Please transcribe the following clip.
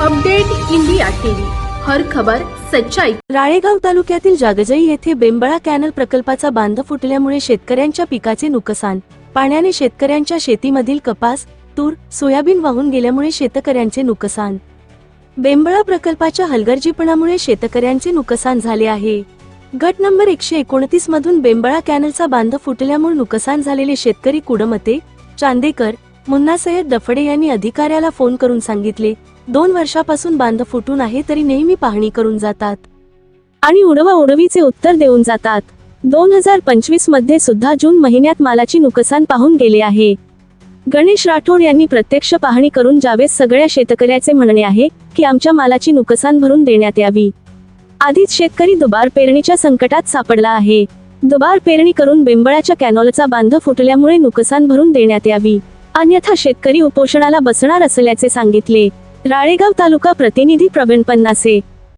Update India TV. हर खबर सच्चाई. राळेगाव तालुक्यातील जागजई येथे बेंबळा कॅनल प्रकल्पाचा बांध फुटल्यामुळे शेतकऱ्यांच्या पिकाचे नुकसान पाण्याने शेतकऱ्यांच्या शेतीमधील कपास तूर सोयाबीन वाहून गेल्यामुळे शेतकऱ्यांचे नुकसान. बेंबळा प्रकल्पाच्या हलगर्जीपणामुळे शेतकऱ्यांचे नुकसान झाले आहे. गट नंबर एकशे एकोणतीस मधून बेंबळा कॅनलचा बांध फुटल्यामुळे नुकसान झालेले शेतकरी कुडमते चांदेकर मुन्ना सय्यद दफडे यांनी अधिकाऱ्याला फोन करून सांगितले दोन वर्षापासून बांध फुटून आहे तरी नेहमी पाहणी करून जातात आणि उडवा उडवीचे उत्तर देऊन जातात. दोन हजार पंचवीसमध्ये सुद्धा जून महिन्यात मालाची नुकसान पाहून गेले आहे. गणेश राठोड यांनी प्रत्यक्ष पाहणी करून जावे सगळ्या शेतकऱ्याचे म्हणणे आहे की आमच्या मालाची नुकसान भरून देण्यात यावी. आधीच शेतकरी दुबार पेरणीच्या संकटात सापडला आहे. दुबार पेरणी करून बेंबळाच्या कॅनॉलचा बांध फुटल्यामुळे नुकसान भरून देण्यात यावी. अन्यथा शेतकरी उपोषणाला बसणार असल्याचे सांगितले. राळेगाव तालुका प्रतिनिधी प्रवीण पन्नासे.